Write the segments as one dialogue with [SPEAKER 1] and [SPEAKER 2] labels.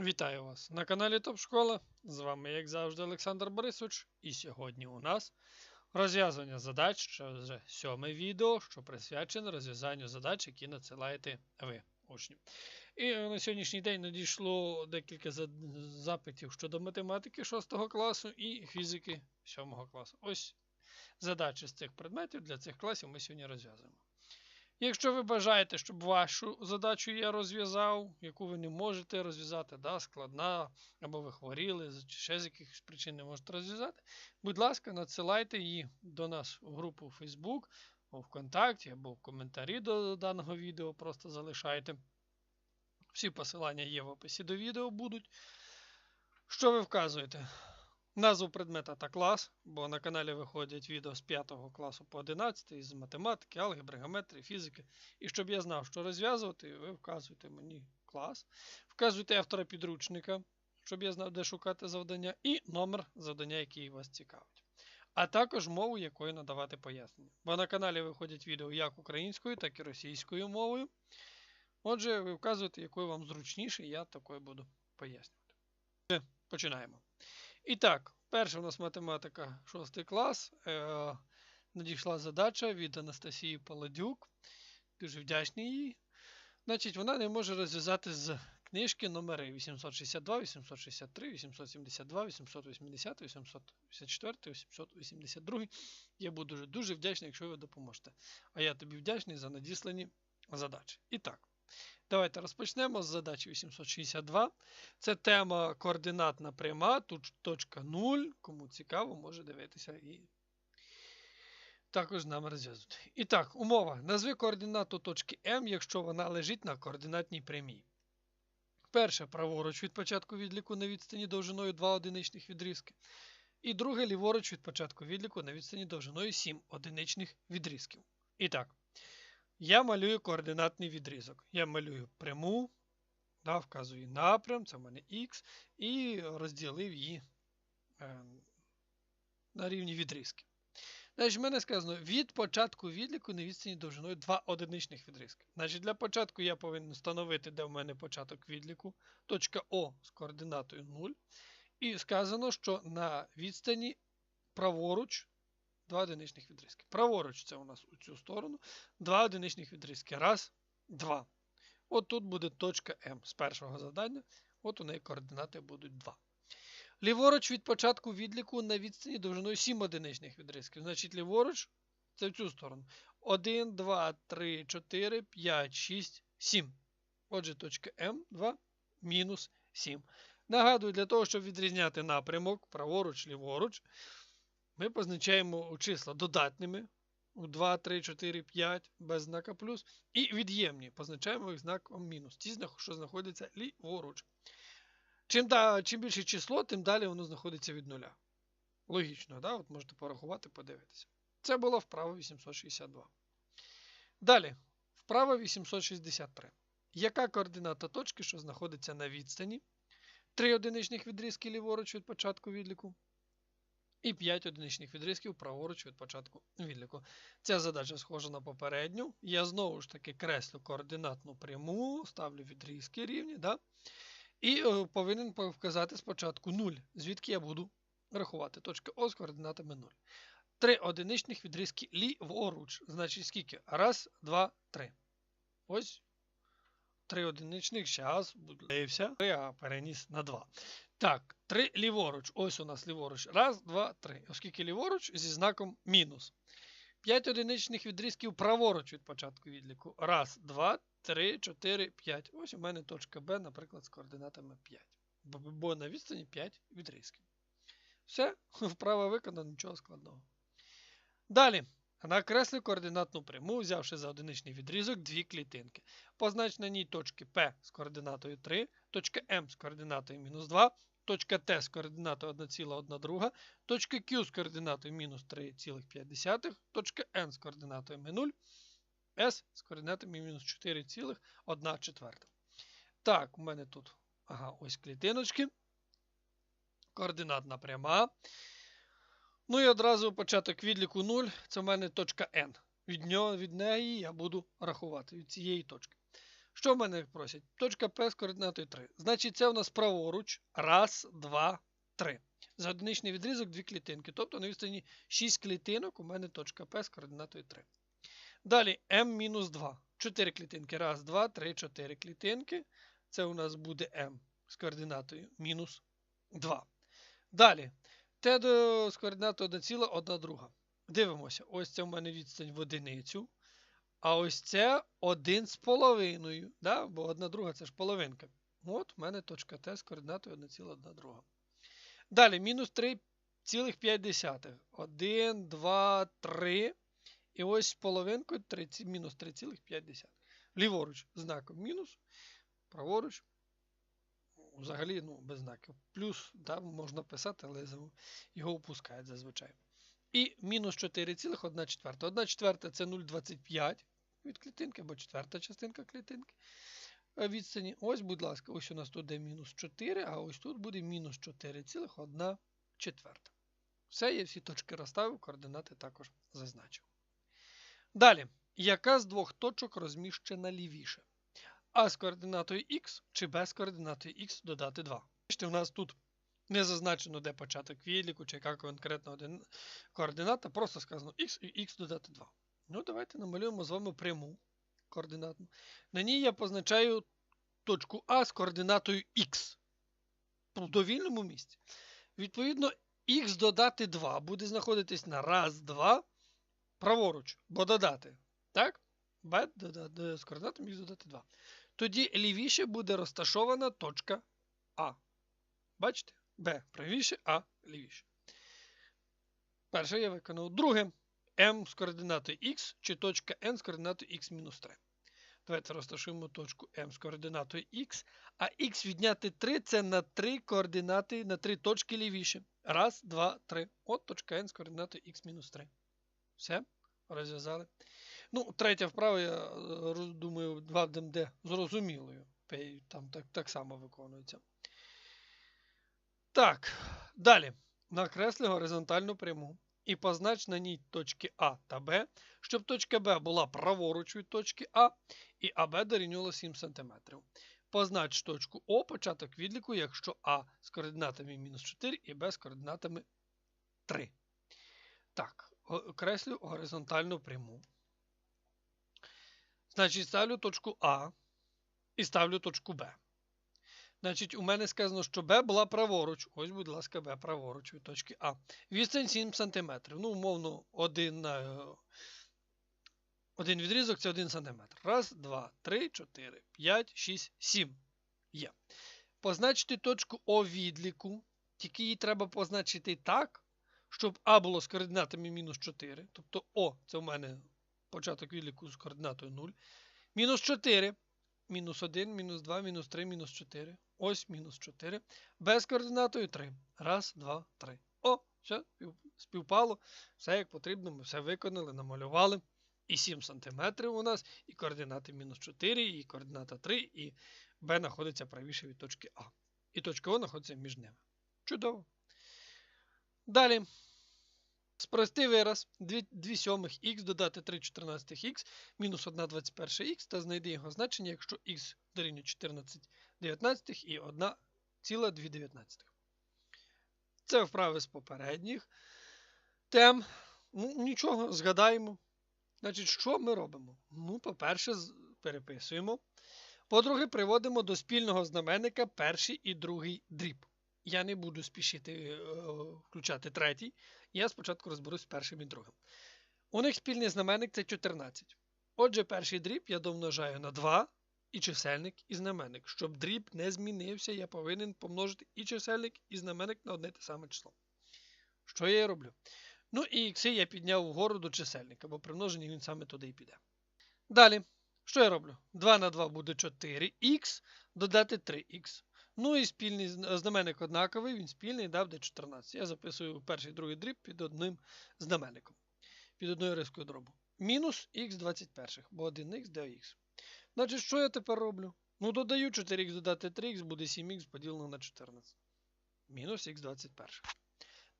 [SPEAKER 1] Вітаю вас на каналі Топ Школа. З вами, як завжди, Олександр Борисович. І сьогодні у нас розв'язування задач, це вже сьоме відео, що присвячене розв'язанню задач, які надсилаєте ви, учні. І на сьогоднішній день надійшло декілька запитів щодо математики 6 класу і фізики 7 класу. Ось задачі з цих предметів для цих класів ми сьогодні розв'язуємо. Якщо ви бажаєте, щоб вашу задачу я розв'язав, яку ви не можете розв'язати, да, складна, або ви хворіли, чи ще з якихось причин не можете розв'язати, будь ласка, надсилайте її до нас у групу Facebook, у ВКонтакті або в коментарі до даного відео, просто залишайте. Всі посилання є в описі до відео будуть. Що ви вказуєте? Назву предмета та клас, бо на каналі виходять відео з 5 класу по 11 з математики, алгебри, геометрії, фізики. І щоб я знав, що розв'язувати, ви вказуєте мені клас, вказуєте автора підручника, щоб я знав, де шукати завдання, і номер завдання, який вас цікавить. А також мову, якою надавати пояснення. Бо на каналі виходять відео як українською, так і російською мовою. Отже, ви вказуєте, якою вам зручніше, я такою буду пояснювати. Починаємо. І так, перша у нас математика 6 клас. Е, надійшла задача від Анастасії Паладюк. Дуже вдячний їй. Значить, вона не може розв'язати з книжки номери 862, 863, 872, 880, 884, 882. Я буду дуже, дуже вдячний, якщо ви допоможете. А я тобі вдячний за надіслані задачі. І так, давайте розпочнемо з задачі 862. Це тема координатна пряма, тут точка 0. Кому цікаво, може дивитися і також нам розв'язувати. І так, умова. Назви координату точки М, якщо вона лежить на координатній прямій. Перше праворуч від початку відліку на відстані довжиною 2 одиничних відрізки. І друге ліворуч від початку відліку на відстані довжиною 7 одиничних відрізків. І так, я малюю координатний відрізок. Я малюю пряму, да, вказую напрям, це в мене Х, і розділив її е, на рівні відрізки. Значить, в мене сказано від початку відліку на відстані довжиною 2 одиничних відрізки. Значить, для початку я повинен встановити, де в мене початок відліку, точка О з координатою 0. І сказано, що на відстані праворуч 2 одиничних відрізки. Праворуч це у нас у цю сторону. 2 одиничних відрізки. Раз, два. От тут буде точка М з першого завдання. От у неї координати будуть 2. Ліворуч від початку відліку на відстані довжиною 7 одиничних відрізків. Значить, ліворуч це в цю сторону. 1, 2, 3, 4, 5, 6, 7. Отже, точка М2 мінус 7. Нагадую, для того, щоб відрізняти напрямок праворуч, ліворуч, ми позначаємо числа додатними. У 2, 3, 4, 5 без знака плюс. І від'ємні. Позначаємо їх знаком мінус. Ті, що знаходяться ліворуч. Чим, да, чим більше число, тим далі воно знаходиться від нуля. Логічно, да? От можете порахувати, подивитися. Це було вправа 862. Далі, вправа 863. Яка координата точки, що знаходиться на відстані? 3 одиничних відрізки ліворуч від початку відліку. І 5 одиничних відрізків праворуч від початку відліку. Ця задача схожа на попередню. Я знову ж таки креслю координатну пряму, ставлю відрізки рівні. Да? І е, повинен вказати спочатку 0, звідки я буду рахувати. Точка О з координатами 0. Три одиничних відрізки ліворуч. Значить, скільки? Раз, два, три. Ось. Три одиничних. Зараз будлився. Я переніс на 2. Так, три ліворуч. Ось у нас ліворуч. Раз, два, три. Оскільки ліворуч зі знаком мінус. 5 одиничних відрізків праворуч від початку відліку. Раз, два, 3, 4, 5. Ось у мене точка Б, наприклад, з координатами 5. Бо на відстані 5 відрізків. Все, вправо виконано, нічого складного. Далі. Накреслив координатну пряму, взявши за одиничний відрізок дві клітинки. Познач на ній точки P з координатою 3, точка М з координатою мінус 2, точка Т з координатою 1,1, точка Q з координатою мінус 3,5, точка N з координатою 0, S з координатами мінус 4,1. Так, у мене тут ага, ось клітиночки. Координатна пряма. Ну і одразу початок відліку 0. Це в мене точка N. Від нього, від неї я буду рахувати від цієї точки. Що в мене просять? Точка P з координатою 3. Значить, це у нас праворуч. Раз, два, три. За одиничний відрізок дві клітинки. Тобто на відстані 6 клітинок у мене точка P з координатою 3. Далі m-2. 4 клітинки. Раз, два, три, чотири клітинки. Це у нас буде m з координатою мінус 2. Далі. Т до з координатою 1 ціла 1 друга. Дивимося. Ось це у мене відстань в одиницю. А ось це 1 з половиною. Да? Бо 1 друга це ж половинка. От у мене точка Т з координатою 1,1 друга. Далі, мінус 3,5. 1, 2, 3. І ось половинкою 3, мінус 3,5. Ліворуч знаком мінус, праворуч. Взагалі, ну, без знаків. Плюс, да, можна писати, але його опускають зазвичай. І мінус 4,1 четверта. 1 четверта це 0,25 від клітинки, або четверта частинка клітинки. Відстані. Ось, будь ласка, ось у нас тут де мінус 4, а ось тут буде мінус 4,1 четверта. Все, я всі точки розставив, координати також зазначив. Далі, яка з двох точок розміщена лівіше? А з координатою х чи Б з координатою х додати 2. Бачите, у нас тут не зазначено, де початок відліку, чи яка конкретна один координата, просто сказано х і х додати 2. Ну, давайте намалюємо з вами пряму координатну. На ній я позначаю точку А з координатою х в довільному місці. Відповідно, х додати 2 буде знаходитись на раз, 2 праворуч, бо додати. Так? Б з координатом х додати 2. Тоді лівіше буде розташована точка А. Бачите? Б правіше, А лівіше. Перше я виконав. Друге М з координатою Х чи точка N з координатою х-3. Давайте розташуємо точку М з координатою Х, а Х відняти 3 це на 3 координати, на 3 точки лівіше. Раз, два, три. От точка N з координатою х-3. Все, розв'язали. Ну, третя вправа, я е, думаю, 2 ДМД зрозумілою. Там так, так само виконується. Так, далі. Накресли горизонтальну пряму і познач на ній точки А та Б, щоб точка Б була праворуч від точки А, і АБ дорівнювало 7 см. Познач точку О початок відліку, якщо А з координатами мінус 4 і Б з координатами 3. Так, окреслю горизонтальну пряму. Значить, ставлю точку А і ставлю точку Б. Значить, у мене сказано, що Б була праворуч. Ось, будь ласка, Б праворуч від точки А. Відстань 7 см. Ну, умовно, один на один відрізок це 1 см. Раз, два, три, чотири, п'ять, шість, сім. Є. Позначити точку О відліку. Тільки її треба позначити так, щоб А було з координатами мінус 4. Тобто О, це у мене початок відліку з координатою 0. Мінус 4. Мінус 1, мінус 2, мінус 3, мінус 4. Ось мінус 4. Без координатою 3. Раз, два, три. О, все, співпало. Все як потрібно. Ми все виконали, намалювали. І 7 см у нас, і координати мінус 4, і координата 3, і Б знаходиться правіше від точки А. І точка О знаходиться між ними. Чудово. Далі. Спрости вираз 2, 2 сьомих х додати 3 14 х мінус 1 21 х та знайди його значення, якщо х дорівнює 14 19 і 1,219. Це вправи з попередніх тем. Ну, Нічого, згадаємо. Значить, що ми робимо? Ну, по-перше, переписуємо. По-друге, приводимо до спільного знаменника перший і другий дріб. Я не буду спішити е, включати третій. Я спочатку розберусь з першим і другим. У них спільний знаменник це 14. Отже, перший дріб я домножаю на 2 і чисельник і знаменник. Щоб дріб не змінився, я повинен помножити і чисельник, і знаменник на одне те саме число. Що я роблю? Ну і ікси я підняв вгору до чисельника, бо при множенні він саме туди і піде. Далі, що я роблю? 2 на 2 буде 4х, додати 3х. Ну і спільний знаменник однаковий, він спільний, да, буде 14. Я записую перший другий дріб під одним знаменником. Під одною рискою дробу. Мінус х 21, бо 1х до х. Значить, що я тепер роблю? Ну, додаю 4х додати 3х, буде 7х поділено на 14. Мінус х 21.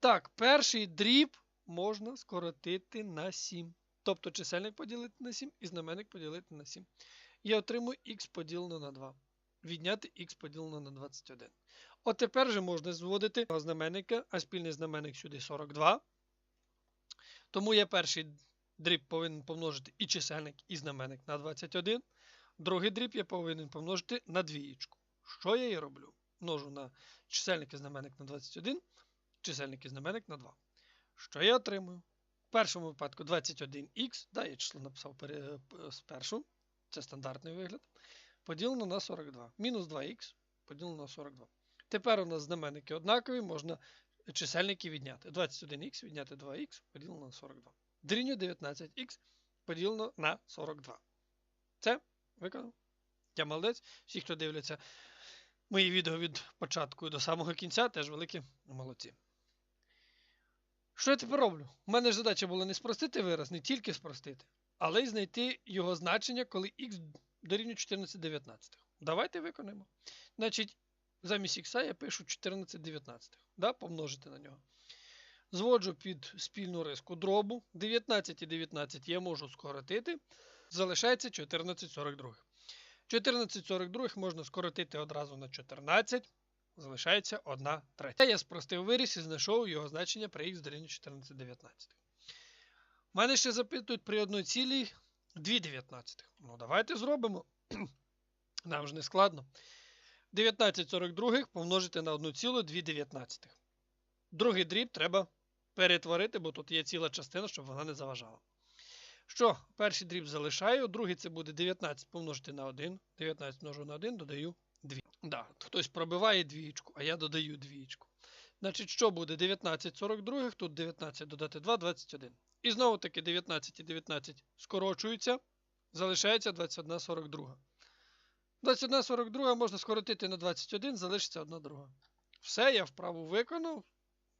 [SPEAKER 1] Так, перший дріб можна скоротити на 7. Тобто чисельник поділити на 7 і знаменник поділити на 7. Я отримую х поділено на 2. Відняти х поділено на 21. От тепер же можна зводити знаменника, а спільний знаменник сюди 42. Тому я перший дріб повинен помножити і чисельник, і знаменник на 21. Другий дріб я повинен помножити на двієчку. Що я і роблю? Множу на чисельник і знаменник на 21, чисельник і знаменник на 2. Що я отримую? В першому випадку 21х, да, я число написав спершу, це стандартний вигляд. Поділено на 42. Мінус 2х поділено на 42. Тепер у нас знаменники однакові, можна чисельники відняти. 21х відняти 2х поділено на 42. Дорівнює 19х поділено на 42. Це виконав. Я молодець. Всі, хто дивляться мої відео від початку до самого кінця, теж великі молодці. Що я тепер роблю? У мене ж задача була не спростити вираз, не тільки спростити, але й знайти його значення, коли х дорівнює 14 19. Давайте виконаємо. Значить, замість х я пишу 14 19. Да? Помножити на нього. Зводжу під спільну риску дробу. 19 і 19 я можу скоротити. Залишається 1442. 1442 можна скоротити одразу на 14. Залишається 1 третя. Я спростив виріс і знайшов його значення при х дорівнює 14 19. У мене ще запитують при 1 цілій 2 19. Ну, давайте зробимо. Нам ж не складно. 1942 помножити на 1,2 19. Другий дріб треба перетворити, бо тут є ціла частина, щоб вона не заважала. Що, перший дріб залишаю, другий це буде 19 помножити на 1. 19 множу на 1, додаю 2. Да, хтось пробиває двієчку, а я додаю двієчку. Значить, що буде 19 42, тут 19 додати 2, 21. І знову таки 19 і 19 скорочуються, залишається 21 42. 21 42 можна скоротити на 21, залишиться 1 друга. Все, я вправу виконав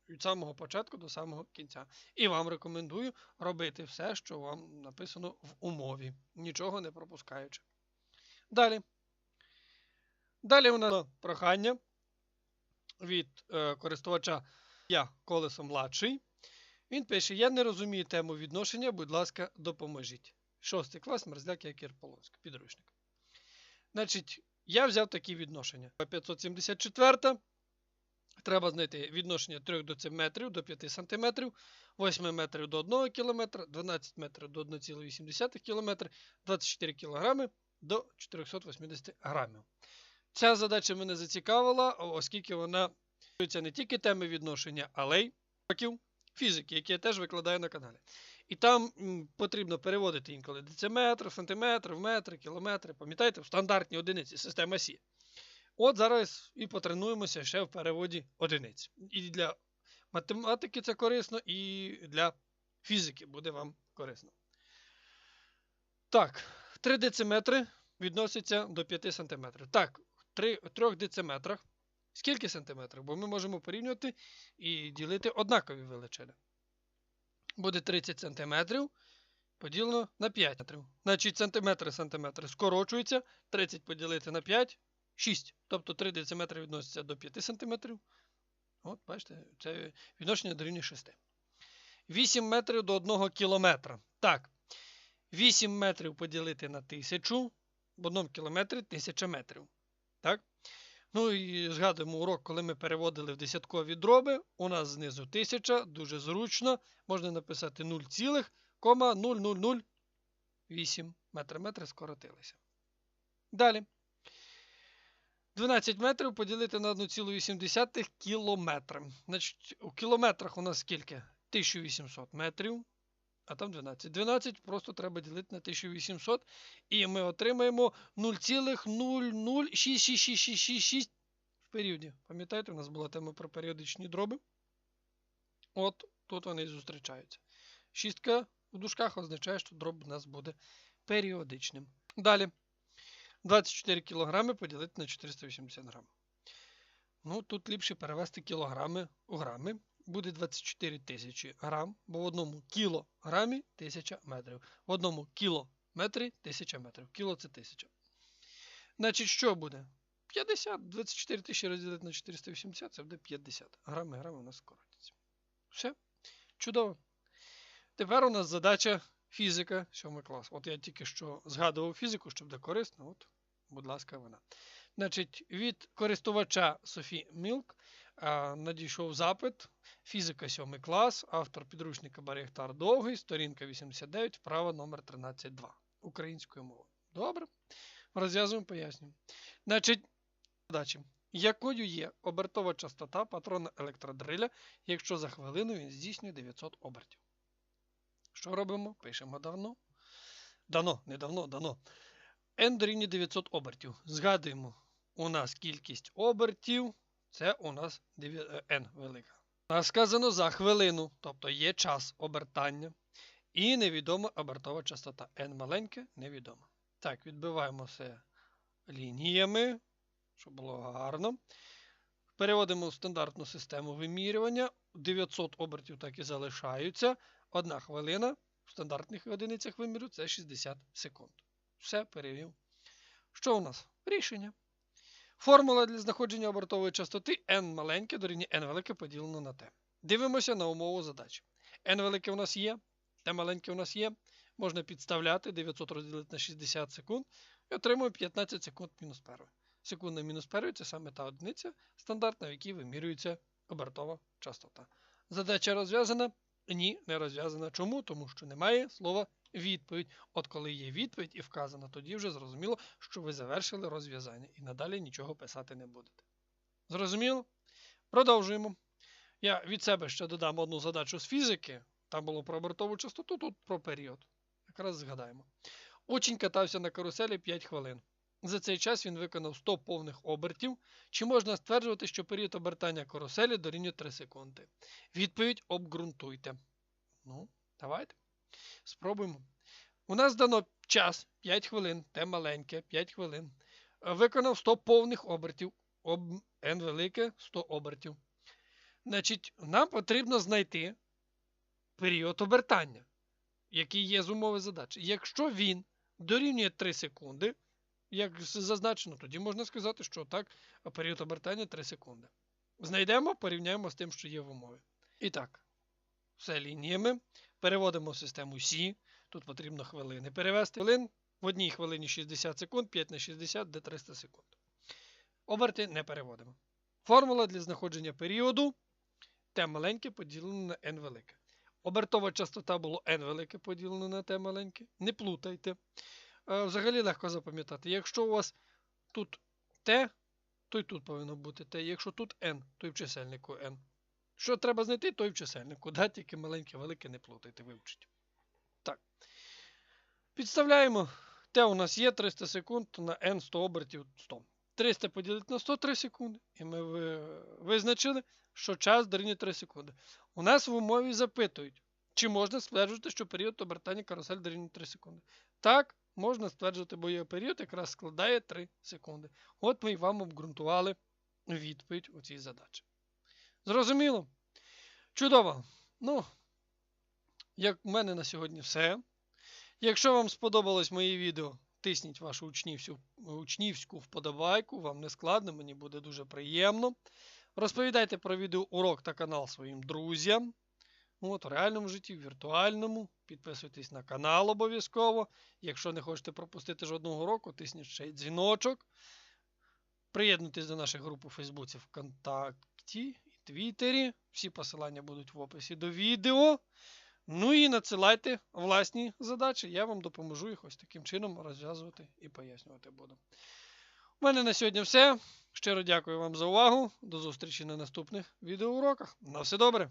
[SPEAKER 1] від самого початку до самого кінця. І вам рекомендую робити все, що вам написано в умові, нічого не пропускаючи. Далі. Далі у нас прохання від е, користувача Я колесо младший. Він пише: Я не розумію тему відношення, будь ласка, допоможіть. Шостий клас, мерзляк Якір Полонськ, підручник. Значить, я взяв такі відношення. 574. Треба знайти відношення 3 до 7 метрів до 5 см, 8 метрів до 1 км, 12 метрів до 1,8 км, 24 кг до 480 грамів. Ця задача мене зацікавила, оскільки вона стосується не тільки теми відношення, але й років фізики, які я теж викладаю на каналі. І там потрібно переводити інколи дециметр, сантиметр, в метри, кілометри. Пам'ятаєте, в стандартні одиниці система Сі. От зараз і потренуємося ще в переводі одиниць. І для математики це корисно, і для фізики буде вам корисно. Так, 3 дециметри відносяться до 5 см. Так, в 3 дециметрах. Скільки сантиметрів? Бо ми можемо порівнювати і ділити однакові величини. Буде 30 см поділено на 5 метрів. Значить, сантиметри сантиметри скорочуються. 30 поділити на 5 6. Тобто 3 дециметри відносяться до 5 см. От, бачите, це відношення дорівнює 6. 8 метрів до 1 кілометра. Так. 8 метрів поділити на 1000. В 1 кілометрі 1000 метрів. Так? Ну і згадуємо урок, коли ми переводили в десяткові дроби. У нас знизу 1000, дуже зручно. Можна написати 0,0008 метра. Метри скоротилися. Далі. 12 метрів поділити на 1,8 кілометра. Значить, у кілометрах у нас скільки? 1800 метрів. А там 12. 12 просто треба ділити на 1800. І ми отримаємо 0,00666666 в періоді. Пам'ятаєте, у нас була тема про періодичні дроби. От тут вони і зустрічаються. Шістка у дужках означає, що дроб у нас буде періодичним. Далі. 24 кг поділити на 480 грам. Ну, тут ліпше перевести кілограми у грами. Буде 24 тисячі грам, бо в одному кілограмі 1000 метрів. В одному кілометрі 1000 метрів. Кіло це 1000. Значить, що буде? 50. 24 тисячі розділити на 480 це буде 50. Грами, грами у нас скоротяться. Все. Чудово. Тепер у нас задача Фізика, 7 клас. От я тільки що згадував фізику, щоб де корисно. От, будь ласка, вона. Значить, від користувача Софі Мілк надійшов запит. Фізика 7 клас, автор підручника Баріхтар Довгий, сторінка 89, вправа номер 13.2 українською мовою. Добре. Розв'язуємо, пояснюємо. Значить, задачі. Якою є обертова частота патрона електродриля, якщо за хвилину він здійснює 900 обертів? Що робимо? Пишемо давно. Дано, не давно, дано. N дорівнює 900 обертів. Згадуємо, у нас кількість обертів, це у нас 9, е, N велика. Нас сказано за хвилину, тобто є час обертання. І невідома обертова частота. N маленьке, невідома. Так, відбиваємо все лініями, щоб було гарно. Переводимо в стандартну систему вимірювання. 900 обертів так і залишаються. Одна хвилина в стандартних одиницях виміру це 60 секунд. Все перевів. Що у нас? Рішення. Формула для знаходження обертової частоти n маленьке дорівнює n велике поділено на t. Дивимося на умову задачі. n велике у нас є, t маленьке у нас є. Можна підставляти 900 розділити на 60 секунд і отримуємо 15 секунд мінус перше. Секунда мінус перше це саме та одиниця стандартна, в якій вимірюється обертова частота. Задача розв'язана? Ні, не розв'язана. Чому? Тому що немає слова відповідь. От коли є відповідь і вказана, тоді вже зрозуміло, що ви завершили розв'язання і надалі нічого писати не будете. Зрозуміло? Продовжуємо. Я від себе ще додам одну задачу з фізики. Там було про обертову частоту, тут про період. Якраз згадаємо. Учень катався на каруселі 5 хвилин. За цей час він виконав 100 повних обертів. Чи можна стверджувати, що період обертання каруселі дорівнює 3 секунди? Відповідь обґрунтуйте. Ну, давайте. Спробуємо. У нас дано час 5 хвилин, те маленьке, 5 хвилин. Виконав 100 повних обертів. Об n велике 100 обертів. Значить, нам потрібно знайти період обертання, який є з умови задачі. Якщо він дорівнює 3 секунди, як зазначено, тоді можна сказати, що так, період обертання 3 секунди. Знайдемо, порівняємо з тим, що є в умові. І так, все лініями. Переводимо в систему Сі. Тут потрібно хвилини перевести. Хвилин в одній хвилині 60 секунд, 5 на 60 де 300 секунд. Оберти не переводимо. Формула для знаходження періоду Т маленьке поділено на n велике. Обертова частота було n велике поділено на Т маленьке. Не плутайте. Е, Взагалі легко запам'ятати. Якщо у вас тут Т, то й тут повинно бути Т. Якщо тут n, то й в чисельнику n. Що треба знайти, то й в чисельнику. Да, тільки маленьке, велике не плутайте, вивчіть. Так. Підставляємо. Т у нас є 300 секунд на n 100 обертів 100. 300 поділити на 100 3 секунди. І ми визначили, що час дорівнює 3 секунди. У нас в умові запитують, чи можна стверджувати, що період обертання карусель дорівнює 3 секунди. Так, можна стверджувати, бо його період якраз складає 3 секунди. От ми і вам обґрунтували відповідь у цій задачі. Зрозуміло? Чудово. Ну, як в мене на сьогодні все. Якщо вам сподобалось моє відео, тисніть вашу учнівську, учнівську вподобайку, вам не складно, мені буде дуже приємно. Розповідайте про відеоурок та канал своїм друзям. От, у реальному житті, в віртуальному. Підписуйтесь на канал обов'язково. Якщо не хочете пропустити жодного уроку, тисніть ще й дзвіночок. Приєднуйтесь до наших груп у Фейсбуці, ВКонтакті Твіттері. Всі посилання будуть в описі до відео. Ну і надсилайте власні задачі. Я вам допоможу їх ось таким чином розв'язувати і пояснювати буду. У мене на сьогодні все. Щиро дякую вам за увагу. До зустрічі на наступних відеоуроках. На все добре!